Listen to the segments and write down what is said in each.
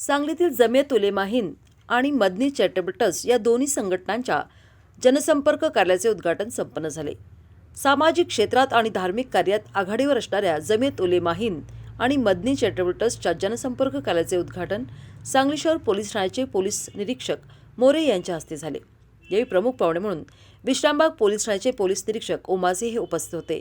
सांगलीतील जमियत उलेमा हिंद आणि मदनी चॅरिटेबल या दोन्ही संघटनांच्या जनसंपर्क कार्याचे उद्घाटन संपन्न झाले. सामाजिक क्षेत्रात आणि धार्मिक कार्यात आघाडीवर असणाऱ्या जमियत उलेमा हिंद आणि मदनी चॅरिटेबल ट्रस्टच्या जनसंपर्क कार्याचे उद्घाटन सांगली शहर पोलीस ठाण्याचे पोलीस निरीक्षक मोरे यांच्या हस्ते झाले. यावेळी प्रमुख पाहुणे म्हणून विश्रामबाग पोलीस ठाण्याचे पोलीस निरीक्षक ओमासे हे उपस्थित होते.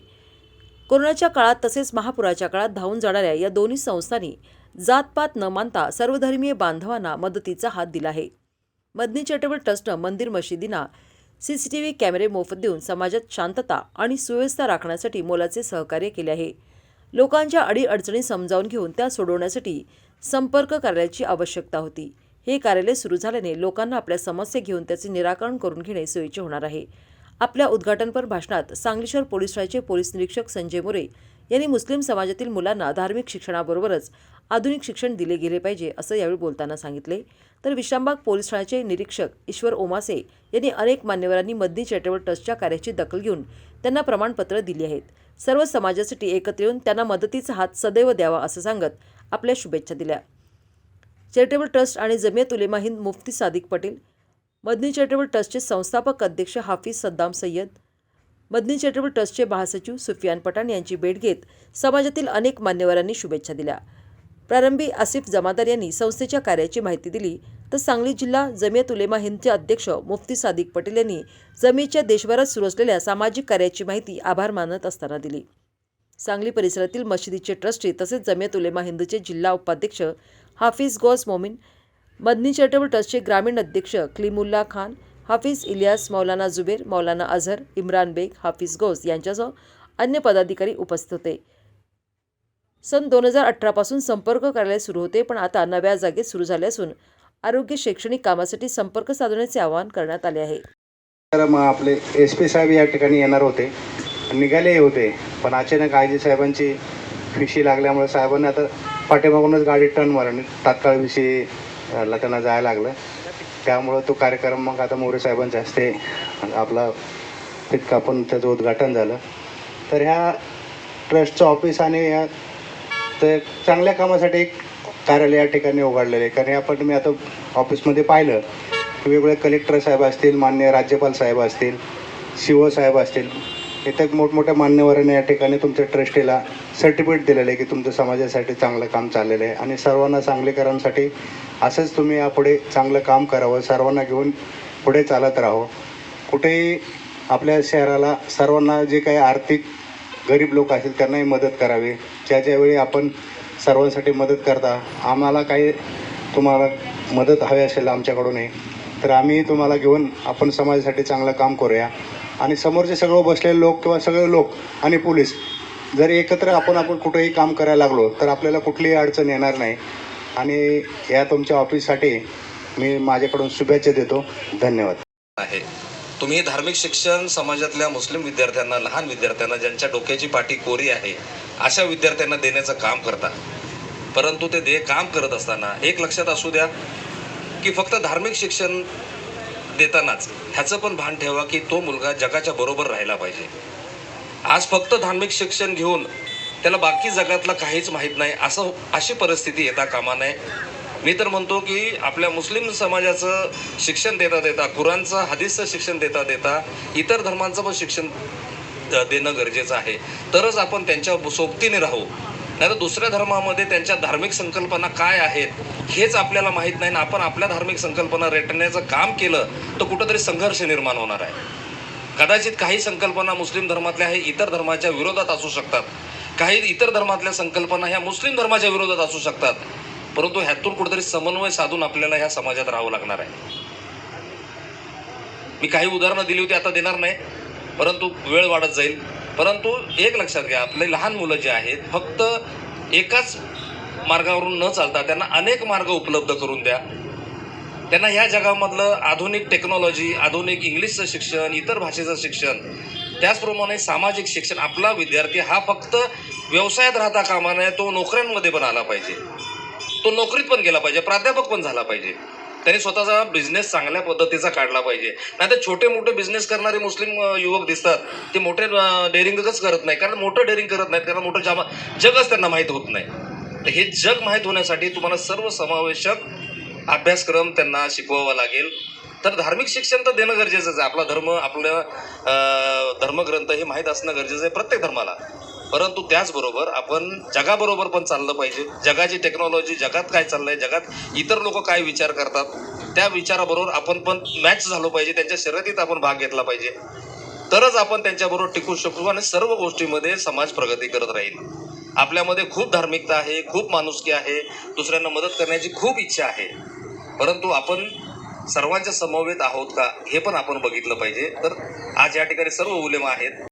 कोरोनाच्या काळात तसेच महापुराच्या काळात धावून जाणाऱ्या या दोन्ही संस्थांनी जातपात न मानता सर्वधर्मीय बांधवांना मदतीचा हात दिला आहे. मदनी चॅरिटेबल ट्रस्टनं मंदिर मशिदींना सीसीटीव्ही कॅमेरे मोफत देऊन समाजात शांतता आणि सुव्यवस्था राखण्यासाठी मोलाचे सहकार्य केले आहे. लोकांच्या अडीअडचणी समजावून घेऊन त्या सोडवण्यासाठी संपर्क कार्यालयाची आवश्यकता होती. हे कार्यालय सुरू झाल्याने लोकांना आपल्या समस्या घेऊन त्याचे निराकरण करून घेणे सोयीचे होणार आहे. आपल्या उद्घाटनपर भाषणात सांगली शहर पोलीस ठाण्याचे पोलीस निरीक्षक संजय मोरे यांनी मुस्लिम समाजातील मुलांना धार्मिक शिक्षणाबरोबरच आधुनिक शिक्षण दिले गेले पाहिजे असं यावेळी बोलताना सांगितले. तर विश्रामबाग पोलीस ठाण्याचे निरीक्षक ईश्वर ओमासे यांनी अनेक मान्यवरांनी मदनी चॅरिटेबल ट्रस्टच्या कार्याची दखल घेऊन त्यांना प्रमाणपत्र दिली आहेत. सर्व समाजासाठी एकत्र येऊन त्यांना मदतीचा हात सदैव द्यावा असं सांगत आपल्या शुभेच्छा दिल्या. चॅरिटेबल ट्रस्ट आणि जमियत उलेमा हिंद मुफ्ती सादिक पटेल मदनी चॅरिटेबल ट्रस्टचे संस्थापक अध्यक्ष हाफिज सद्दाम सय्यद मदनी चॅरिटेबल ट्रस्टचे महासचिव सुफियान पठाण यांची भेट घेत समाजातील अनेक मान्यवरांनी शुभेच्छा दिल्या. प्रारंभी आसिफ जमादार यांनी संस्थेच्या कार्याची माहिती दिली. तर सांगली जिल्हा जमियत उलेमा हिंदचे अध्यक्ष मुफ्ती सादिक पटेल यांनी जमियतच्या देशभरात सुरू असलेल्या सामाजिक कार्याची माहिती आभार मानत असताना दिली. सांगली परिसरातील मशिदीचे ट्रस्टी तसेच जमियत उलेमा हिंदचे जिल्हा उपाध्यक्ष हाफिज गॉस मोमीन मदनी चॅरिटेबल ट्रस्टचे ग्रामीण अध्यक्ष क्लिमुल्ला खान हाफिज इलियास मौलाना जुबेर मौलाना अझहर इम्रान बेग हाफिज गौस यांच्यासह अन्य पदाधिकारी उपस्थित होते. सन दोन हजार अठरापासून संपर्क कार्यालय सुरू होते पण आता नव्या जागेत सुरू झाले असून आरोग्य शैक्षणिक कामासाठी संपर्क साधण्याचे आवाहन करण्यात आले आहे. तर मग आपले एस पी साहेब या ठिकाणी येणार होते. निघालेही होते पण अचानक आयजी साहेबांची विषय लागल्यामुळे साहेबांनी आता पाठीमागूनच गाडी टर्न मारली तात्काळ विषयी ला त्यांना जायला लागलं. त्यामुळं तो कार्यक्रम मग आता मोरे साहेबांच्या हस्ते आपला तितका पण त्याचं उद्घाटन झालं. तर ह्या ट्रस्टचं ऑफिस आणि या तर चांगल्या कामासाठी एक कार्यालय या ठिकाणी उघडलेलं आहे. कारण आपण मी आता ऑफिसमध्ये पाहिलं की वेगवेगळे कलेक्टर साहेब असतील मान्य राज्यपाल साहेब असतील शिव साहेब असतील इथं मोठमोठ्या मान्यवरांनी या ठिकाणी तुमच्या ट्रस्टीला सर्टिफिकेट दिलेलं आहे की तुमचं समाजासाठी चांगलं काम चाललेलं आहे. आणि सर्वांना चांगलीकरणासाठी असंच तुम्ही यापुढे चांगलं काम करावं सर्वांना घेऊन पुढे चालत राहावं. कुठेही आपल्या शहराला सर्वांना जे काही आर्थिक गरीब लोक असतील त्यांनाही मदत करावी. ज्या ज्यावेळी आपण सर्वांसाठी मदत करता आम्हाला काही तुम्हाला मदत हवी असेल आमच्याकडूनही तर आम्ही तुम्हाला घेऊन आपण समाजासाठी चांगलं काम करूया. आणि समोरचे सगळं बसलेले लोक किंवा सगळे लोक आणि पोलीस जर एकत्र आपण आपण कुठंही काम करायला लागलो तर आपल्याला कुठलीही अडचण येणार नाही. आणि या तुमच्या ऑफिससाठी मी माझ्याकडून शुभेच्छा देतो. धन्यवाद. आहे. तुम्ही धार्मिक शिक्षण समाजातल्या मुस्लिम विद्यार्थ्यांना लहान विद्यार्थ्यांना ज्यांच्या डोक्याची पाठी कोरी आहे अशा विद्यार्थ्यांना देण्याचं काम करता. परंतु ते दे काम करत असताना एक लक्षात असू द्या की फक्त धार्मिक शिक्षण देतानाच ह्याचं पण भान ठेवा की तो मुलगा जगाच्या बरोबर राहिला पाहिजे. आज फक्त धार्मिक शिक्षण घेऊन त्याला बाकी जगातलं काहीच माहीत नाही असं अशी परिस्थिती येता कामा नये. मी तर म्हणतो की आपल्या मुस्लिम समाजाचं शिक्षण देता देता कुराणचं हदीसचं शिक्षण देता देता इतर धर्मांचं पण शिक्षण द- देणं गरजेचं आहे. तरच आपण त्यांच्या सोबतीने राहू. नाही तर दुसऱ्या धर्मामध्ये त्यांच्या धार्मिक संकल्पना काय आहेत हेच आपल्याला माहीत नाही ना आपण आपल्या धार्मिक संकल्पना रेटण्याचं काम केलं तर कुठंतरी संघर्ष निर्माण होणार आहे. कदाचित काही संकल्पना मुस्लिम धर्मातल्या हे इतर धर्माच्या विरोधात असू शकतात. काही इतर धर्मातल्या संकल्पना ह्या मुस्लिम धर्माच्या विरोधात असू शकतात. परंतु ह्यातून कुठेतरी समन्वय साधून आपल्याला ह्या समाजात राहावं लागणार आहे. मी काही उदाहरणं दिली होती आता देणार नाही. परंतु वेळ वाढत जाईल. परंतु एक लक्षात घ्या आपले लहान मुलं जे आहेत फक्त एकाच मार्गावरून न चालता त्यांना अनेक मार्ग उपलब्ध करून द्या. त्यांना ह्या जगामधलं आधुनिक टेक्नॉलॉजी आधुनिक इंग्लिशचं शिक्षण इतर भाषेचं शिक्षण त्याचप्रमाणे सामाजिक शिक्षण आपला विद्यार्थी हा फक्त व्यवसायात राहता कामा नये तो नोकऱ्यांमध्ये पण आला पाहिजे. तो नोकरीत पण गेला पाहिजे प्राध्यापक पण झाला पाहिजे. त्यांनी स्वतःचा बिझनेस चांगल्या पद्धतीचा काढला पाहिजे. नाही तर छोटे मोठे बिझनेस करणारे मुस्लिम युवक दिसतात. ते मोठे डेअरिंगच करत नाही कारण मोठं डेअरिंग करत नाहीत. कारण मोठं जामा जगच त्यांना माहीत होत नाही. तर हे जग माहीत होण्यासाठी तुम्हाला सर्व समावेशक अभ्यासक्रम त्यांना शिकवावा लागेल. तर धार्मिक शिक्षण तर देणं गरजेचंच आहे. आपला धर्म आपलं धर्मग्रंथ हे माहीत असणं गरजेचं आहे प्रत्येक धर्माला. परंतु त्याचबरोबर आपण जगाबरोबर पण चाललं पाहिजे. जगाची टेक्नॉलॉजी जगात काय चाललंय जगात इतर लोक काय विचार करतात त्या विचाराबरोबर आपण पण मॅच झालो पाहिजे त्यांच्या शर्यतीत आपण भाग घेतला पाहिजे. तरच आपण त्यांच्याबरोबर टिकू शकू आणि सर्व गोष्टीमध्ये समाज प्रगती करत राहील. आपल्यामध्ये खूप धार्मिकता आहे खूप माणुसकी आहे दुसऱ्यांना मदत करण्याची खूप इच्छा आहे. परंतु आपण सर्वांच्या समवेत आहोत का हे पण आपण बघितलं पाहिजे. तर आज या ठिकाणी सर्व उलेमा आहेत.